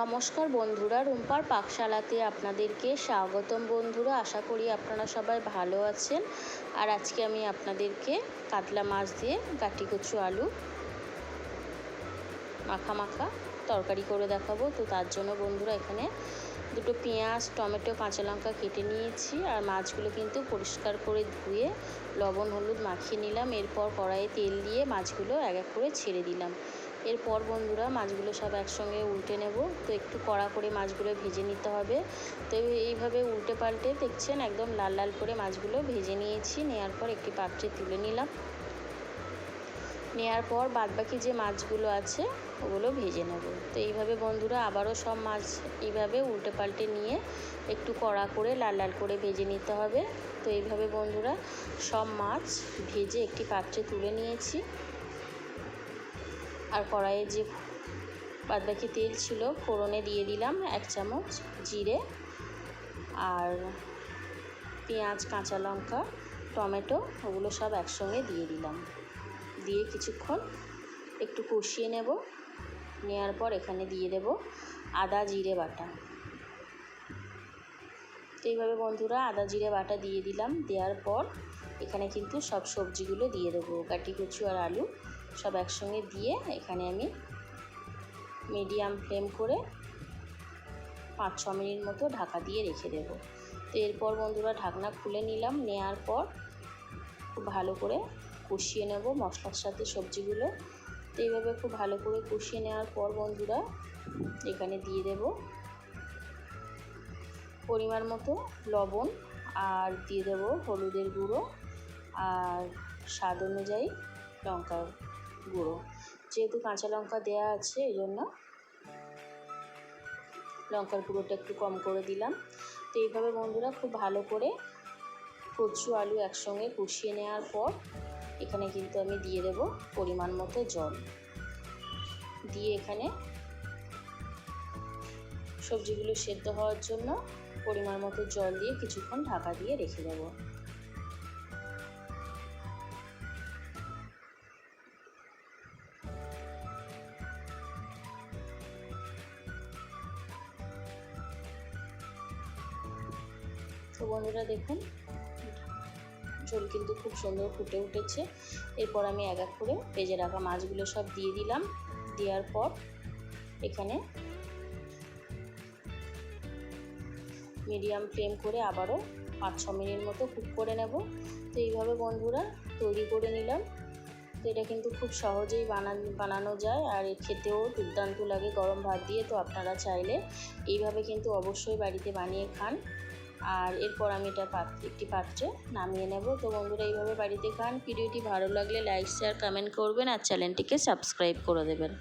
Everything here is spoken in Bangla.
নমস্কার বন্ধুরা, রুম্পার পাকশালাতে আপনাদেরকে স্বাগতম বন্ধুরা। আশা করি আপনারা সবাই ভালো আছেন। আর আজকে আমি আপনাদেরকে কাতলা মাছ দিয়ে গাটি কচু আলু মাখা মাখা তরকারি করে দেখাবো। তো তার জন্য বন্ধুরা এখানে দুটো পেঁয়াজ, টমেটো, কাঁচা লঙ্কা কেটে নিয়েছি। আর মাছগুলো কিন্তু পরিষ্কার করে ধুয়ে লবণ, হলুদ মাখিয়ে নিলাম। এরপর কড়াইয়ে তেল দিয়ে মাছগুলো এক এক করে ছেড়ে দিলাম। এরপর বন্ধুরা মাছগুলো সব একসঙ্গে উল্টে নেব। তো একটু কড়া করে মাছগুলো ভেজে নিতে হবে। তো এইভাবে উল্টে পাল্টে দেখছেন একদম লাল লাল করে মাছগুলো ভেজে নিয়েছি। নেওয়ার পর একটি পাত্রে তুলে নিলাম। নেওয়ার পর বাদবাকি যে মাছগুলো আছে, ওগুলো ভেজে নেব। তো এইভাবে বন্ধুরা আবারও সব মাছ এইভাবে উল্টে পাল্টে নিয়ে একটু কড়া করে, লাল লাল করে ভেজে নিতে হবে। তো এইভাবে বন্ধুরা সব মাছ ভেজে একটি পাত্রে তুলে নিয়েছি। আর কড়াইয়ে যে বাদবাকি তেল ছিল, ফোড়নে দিয়ে দিলাম এক চামচ জিরে আর পেঁয়াজ, কাঁচা লঙ্কা, টমেটো, ওগুলো সব একসঙ্গে দিয়ে দিলাম। দিয়ে কিছুক্ষণ একটু কষিয়ে নেব। নেওয়ার পর এখানে দিয়ে দেব আদা, জিরে বাটা। তো এইভাবে বন্ধুরা আদা, জিরে, বাটা দিয়ে দিলাম। দেওয়ার পর এখানে কিন্তু সব সবজিগুলো দিয়ে দেবো। কাটি কচু আর আলু সব একসঙ্গে দিয়ে এখানে আমি মিডিয়াম ফ্লেম করে পাঁচ, ছ মিনিট মতো ঢাকা দিয়ে রেখে দেবো। তো এরপর বন্ধুরা ঢাকনা খুলে নিলাম। নেওয়ার পর খুব ভালো করে কষিয়ে নেব মশলার সাথে সবজিগুলো। তো এইভাবে খুব ভালো করে কষিয়ে নেওয়ার পর বন্ধুরা, এখানে দিয়ে দেব পরিমাণ মতো লবণ আর দিয়ে দেব হলুদের গুঁড়ো আর স্বাদ অনুযায়ী লঙ্কার গুঁড়ো। যেহেতু কাঁচা লঙ্কা দেওয়া আছে এই জন্য লঙ্কার গুঁড়োটা একটু কম করে দিলাম। তো এইভাবে বন্ধুরা খুব ভালো করে কচু আলু একসঙ্গে কষিয়ে নেওয়ার পর এখানে কিন্তু আমি দিয়ে দেব পরিমাণ মতো জল। দিয়ে এখানে সবজিগুলো সেদ্ধ হওয়ার জন্য পরিমাণ মতো জল দিয়ে কিছুক্ষণ ঢাকা দিয়ে রেখে দেবো। তো বন্ধুরা দেখুন ঝোল কিন্তু খুব সুন্দর ফুটে উঠেছে। এরপর আমি এক এক করে ভেজে রাখা মাছগুলো সব দিয়ে দিলাম। দেওয়ার পর এখানে মিডিয়াম ফ্লেম করে আবারও পাঁচ ছ মিনিট মতো কুক করে নেব। তো এইভাবে বন্ধুরা তৈরি করে নিলাম। তো এটা কিন্তু খুব সহজেই বানান, বানানো যায় আর খেতেও দুর্দান্ত লাগে গরম ভাত দিয়ে। তো আপনারা চাইলে এইভাবে কিন্তু অবশ্যই বাড়িতে বানিয়ে খান। আর এরপর আমি এটা পাত্র, একটি পাত্রে নামিয়ে নেব। তো বন্ধুরা, এইভাবে বাড়িতে খান। ভিডিওটি ভালো লাগলে লাইক শেয়ার কমেন্ট করবেন আর চ্যানেলটিকে সাবস্ক্রাইব করে দেবেন।